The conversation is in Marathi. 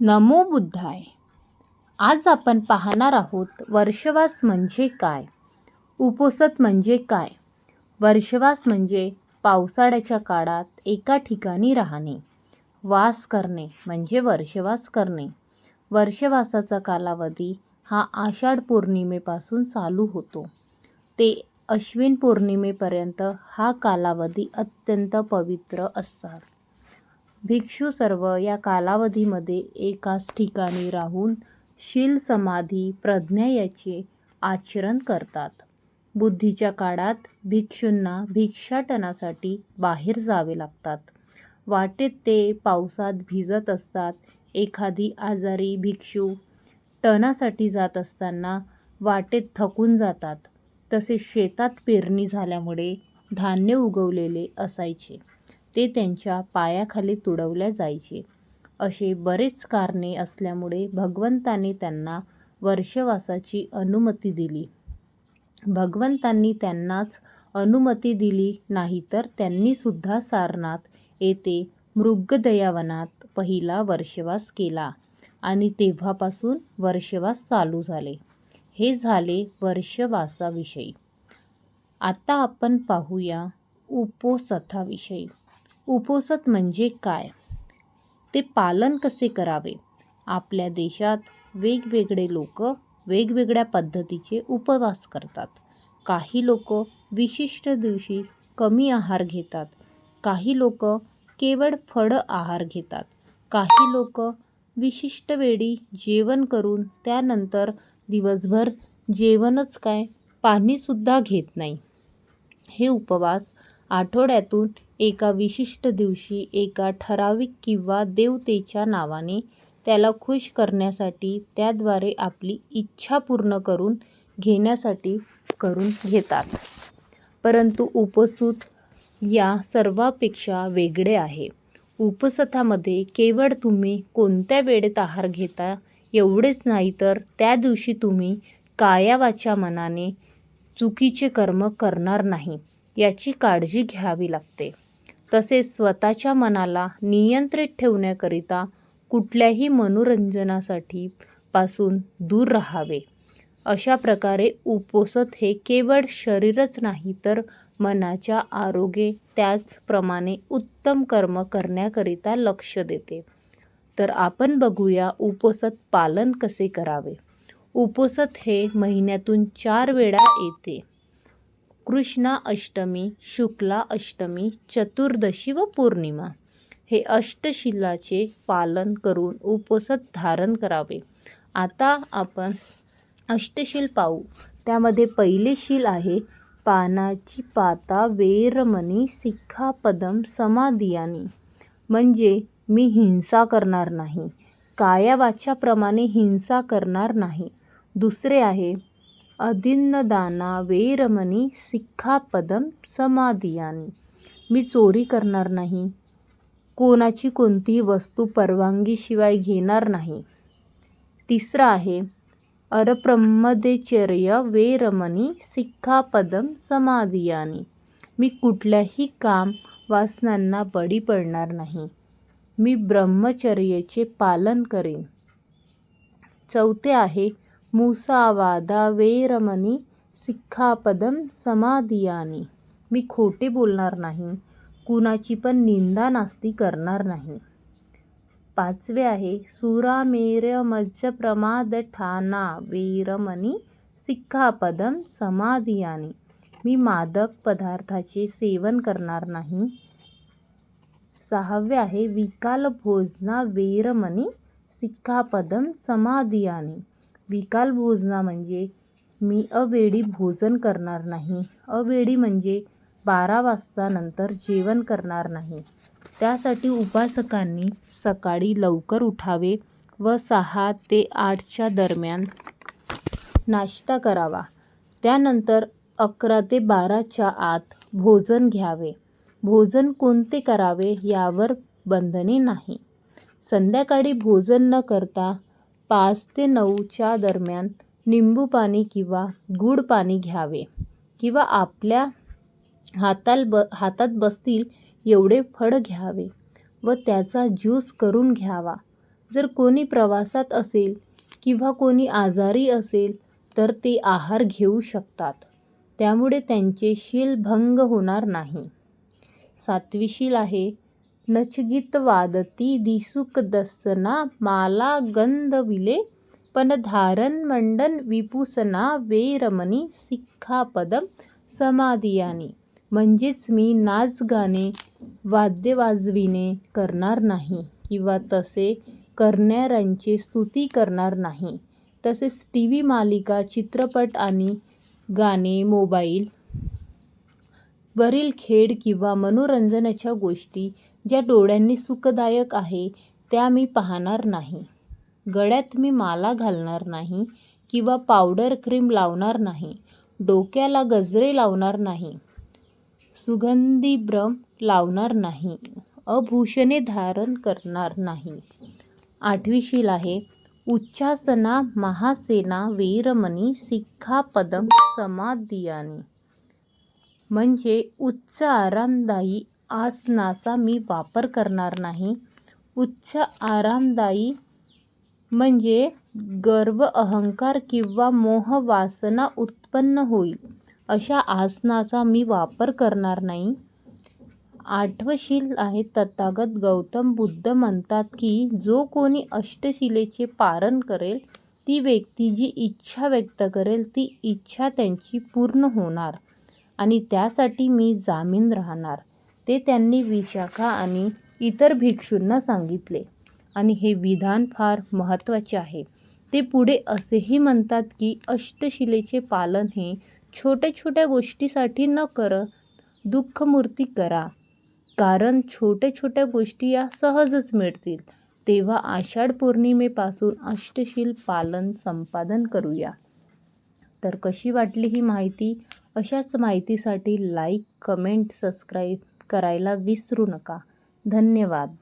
नमो बुद्धाय. आज आपण पाहणार आहोत वर्षवास म्हणजे काय? उपोसत म्हणजे काय? वर्षवास म्हणजे पावसाळ्याच्या काळात एका ठिकाणी राहणे. वास करणे म्हणजे वर्षवास करणे. वर्षवासाचा कालावधी हा आषाढ पौर्णिमेपासून चालू होतो. ते अश्विन पौर्णिमेपर्यंत हा कालावधी अत्यंत पवित्र असतात. भिक्षू सर्व या कालावधीमध्ये एकाच ठिकाणी राहून शील समाधी प्रज्ञा याचे आचरण करतात. बुद्धीच्या काळात भिक्षूंना भिक्षाटनासाठी बाहेर जावे लागतात. वाटेत ते पावसात भिजत असतात. एखादी आजारी भिक्षू टनासाठी जात असताना वाटेत थकून जातात. तसेच शेतात पेरणी झाल्यामुळे धान्य उगवलेले असायचे. ते त्यांच्या पायाखाली तुडवल्या जायचे. असे बरेच कारणे असल्यामुळे भगवंताने त्यांना वर्षवासाची अनुमती दिली. भगवंतांनी त्यांनाच अनुमती दिली नाही तर त्यांनीसुद्धा सारनाथ येथे मृगदयावनात पहिला वर्षवास केला आणि तेव्हापासून वर्षवास चालू झाले. हे झाले वर्षवासाविषयी. आता आपण पाहूया उपोसथाविषयी. उपोसत म्हणजे काय? ते पालन कसे करावे? आपल्या देशात वेगवेगळे लोक वेगवेगळ्या पद्धतीचे उपवास करतात. काही लोक विशिष्ट दिवशी कमी आहार घेतात. काही लोक केवळ फळ आहार घेतात. काही लोक विशिष्ट वेळी जेवण करून त्यानंतर दिवसभर जेवणच काय? पाणीसुद्धा घेत नाही. हे उपवास आठवड्यातून एका विशिष्ट दिवशी एका ठराविक किंवा देवतेच्या नावाने त्याला खूष करण्यासाठी त्याद्वारे आपली इच्छा पूर्ण करून घेण्यासाठी करून घेतात. परंतु उपसुत या सर्वांपेक्षा वेगळे आहे. उपसतामध्ये केवळ तुम्ही कोणत्या वेळेत आहार घेता एवढेच नाही तर त्या दिवशी तुम्ही कायावाचामनाने चुकीचे कर्म करणार नाही. याची काळजी घ्यावी लागते. तसेच स्वतःच्या मनाला नियंत्रित ठेवण्याकरिता कुठल्याही मनोरंजनासाठी पासून दूर राहावे. अशा प्रकारे उपोसत हे केवळ शरीरच नाही तर मनाच्या आरोग्य त्याचप्रमाणे उत्तम कर्म करण्याकरिता लक्ष देते. तर आपण बघूया उपोसत पालन कसे करावे. उपोसत हे महिन्यातून चार वेळा येते. कृष्णा अष्टमी शुक्ला अष्टमी चतुर्दशी व पौर्णिमा. हे अष्टशिलाचे पालन करून उपोसत धारण करावे. आता आपण अष्टशील पाहू. त्यामध्ये पहिले शील आहे पानाची पाता वैरमणी सिक्खापदम समाधियानी. म्हणजे मी हिंसा करणार नाही. कायावाच्याप्रमाणे हिंसा करणार नाही. दुसरे आहे अदिन्नदाना वेरमणी सिक्खापदम समाधियानी. मी चोरी करणार नाही. कोणाची कोणतीही वस्तू परवानगीशिवाय घेणार नाही. तिसरं आहे अरब्रह्मचर्य वेरमणी सिक्खापदम समाधियानी. मी कुठल्याही काम वासनांना बळी पडणार नाही. मी ब्रह्मचर्याचे पालन करीन. चौथे आहे मुसावादा वेरमनी सिक्खापदम समाधियानी. मी खोटे बोलणार नाही. कुणाची पण निंदा नास्ती करणार नाही. पाचवे आहे सुरामेरमज्जप्रमादठाना वेरमनी सिक्खापदम समाधियानी. मी मादक पदार्थाचे सेवन करणार नाही. सहावे आहे विकालभोजना वेरमनी सिक्खापदम समाधियानी. विकाल भोजना म्हणजे मी अवेळी भोजन करणार नाही. अवेळी म्हणजे बारा वाजता नंतर जेवण करणार नाही. त्यासाठी उपासकांनी सकाळी लवकर उठावे व सहा ते आठच्या दरम्यान नाश्ता करावा. त्यानंतर अकरा ते बाराच्या आत भोजन घ्यावे. भोजन कोणते करावे यावर बंधने नाही. संध्याकाळी भोजन न करता पाच ते नऊच्या दरम्यान निंबू पाणी किंवा गूळ पाणी घ्यावे किंवा आपल्या हाताल ब हातात बसतील एवढे फळ घ्यावे व त्याचा ज्यूस करून घ्यावा जर कोणी प्रवासात असेल किंवा कोणी आजारी असेल तर ते आहार घेऊ शकतात. त्यामुळे त्यांचे शील भंग होणार नाही. सातवी शील आहे नचगीत वादती दिसुकदसना माला गंधविले पण धारण मंडन विभूषणा वैरमणी सिक्खापदं समाधियानी. म्हणजेच मी नाचगाणे, वाद्य वाजविणे करणार नाही किंवा तसे करणाऱ्यांची स्तुती करणार नाही. तसेच टीव्ही मालिका, चित्रपट आणि गाणे, मोबाईल वरील खेळ किंवा मनोरंजनाच्या गोष्टी ज्या डोळ्यांनी सुखदायक आहे त्या मी पाहणार नाही. गळ्यात मी माला घालणार नाही किंवा पावडर क्रीम लावणार नाही. डोक्याला गजरे लावणार नाही. सुगंधद्रव्य लावणार नाही. आभूषणे धारण करणार नाही. आठवी शील आहे उच्चासना महासेना वीरमणी सिक्खापदं समादियानी. म्हणजे उच्च आरामदायी आसनाचा मी वापर करणार नाही. उच्च आरामदायी म्हणजे गर्व, अहंकार किंवा मोहवासना उत्पन्न होईल अशा आसनाचा मी वापर करणार नाही. आठवशील आहे तथागत गौतम बुद्ध म्हणतात की जो कोणी अष्टशिलेचे पारण करेल ती व्यक्ती जी इच्छा व्यक्त करेल ती इच्छा त्याची पूर्ण होणार आणि त्यासाठी मी जामीन राहणार. ते त्यांनी विशाखा आणि इतर भिक्षूंना सांगितले. आणि हे विधान फार महत्त्वाचे आहे. ते पुढे असेही म्हणतात की अष्टशिलेचे पालन हे छोट्या छोट्या गोष्टींसाठी न करता दुःखमुक्ती करा. कारण छोट्या छोट्या गोष्टी या सहजच मिळतील. तेव्हा आषाढ पौर्णिमेपासून अष्टशील पालन संपादन करूया. तर कशी वाटली ही माहिती? अशाच माहितीसाठी लाईक, कमेंट, सबस्क्राईब करायला विसरू नका. धन्यवाद.